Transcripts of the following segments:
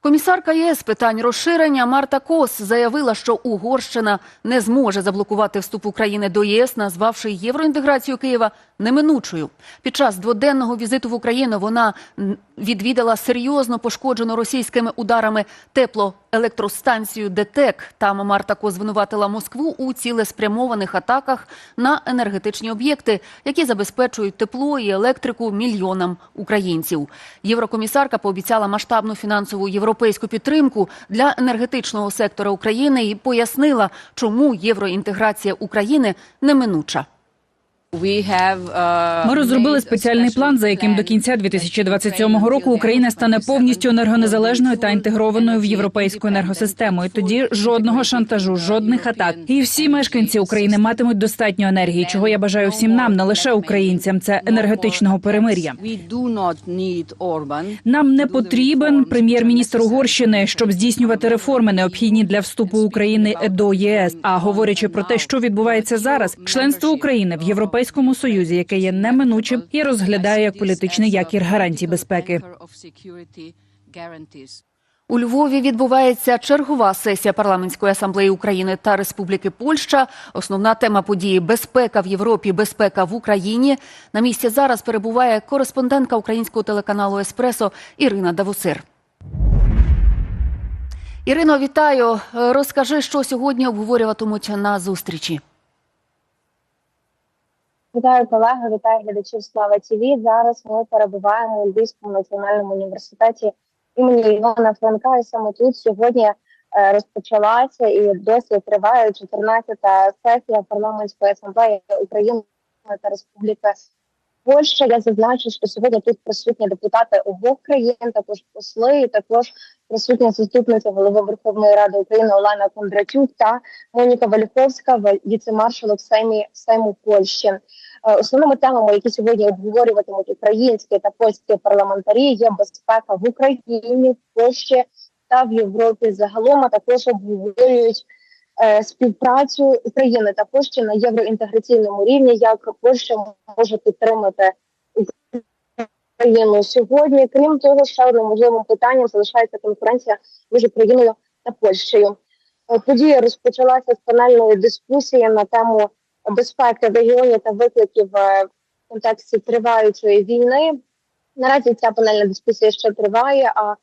Комісарка ЄС питань розширення Марта Кос заявила, що Угорщина не зможе заблокувати вступ України до єС, назвавши євроінтеграцію Києва неминучою. Під час дводенного візиту в Україну вона відвідала серйозно пошкоджену російськими ударами теплоелектростанцію ДТЕК. Там Марта Кос звинуватила Москву у цілеспрямованих атаках на енергетичні об'єкти, які забезпечують тепло і електрику мільйонам українців. Єврокомісарка пообіцяла масштабну фінансову європейську підтримку для енергетичного сектора України і пояснила, чому євроінтеграція України неминуча. Ми розробили спеціальний план, за яким до кінця 2027 року Україна стане повністю енергонезалежною та інтегрованою в європейську енергосистему. І тоді жодного шантажу, жодних атак. І всі мешканці України матимуть достатньо енергії, чого я бажаю всім нам, не лише українцям. Це енергетичного перемир'я. Нам не потрібен прем'єр-міністр Угорщини, щоб здійснювати реформи, необхідні для вступу України до ЄС. А говорячи про те, що відбувається зараз, членство України в Європейському Союзі, яке є неминучим, я розглядаю як політичний якір гарантій безпеки. У Львові відбувається чергова сесія парламентської асамблеї України та Республіки Польща. Основна тема події безпека в Європі, безпека в Україні. На місці зараз перебуває кореспондентка українського телеканалу Еспресо Ірина Давусир. Ірино, вітаю. Розкажи, що сьогодні обговорюватимуть на зустрічі. Вітаю колеги, вітаю глядачів Слава ТВ. Зараз ми перебуваємо у Львівському національному університеті імені Івана Франка. І саме тут сьогодні е, розпочалася і досі триває 14-та сесія парламентської асамблеї України та Республіки Польща. Я зазначу, що сьогодні тут присутні депутати обох країн, також посли, і також присутня заступниця голови Верховної Ради України Олена Кондратюк та Моніка Валіховська, віце-маршалок Сеймі Сейму Польщі. Е, Основними темами, які сьогодні обговорюватимуть українські та польські парламентарі, є безпека в Україні, в Польщі та в Європі. Загалом а також обговорюють співпрацю України та Польщі на євроінтеграційному рівні, як Польща може підтримати Україну сьогодні. Крім того, ще одним можливим питанням залишається конференція між Україною та Польщею. Е, Подія розпочалася з панельної дискусії на тему безпеки в регіоні та викликів е, в контексті триваючої війни. Наразі ця панельна дискусія ще триває, а е,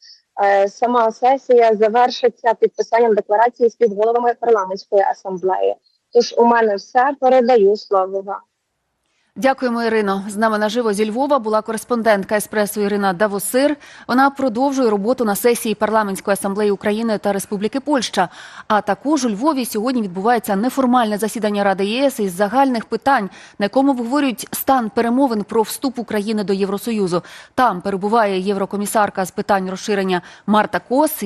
сама сесія завершиться підписанням декларації з головами парламентської асамблеї. Тож у мене все передаю слово вам. Дякуємо, Ірино. З нами наживо зі Львова була кореспондентка еспресо Ірина Давосир. Вона продовжує роботу на сесії парламентської асамблеї України та Республіки Польща. А також у Львові сьогодні відбувається неформальне засідання Ради ЄС із загальних питань, на якому обговорюють стан перемовин про вступ України до Євросоюзу. Там перебуває єврокомісарка з питань розширення Марта Кос.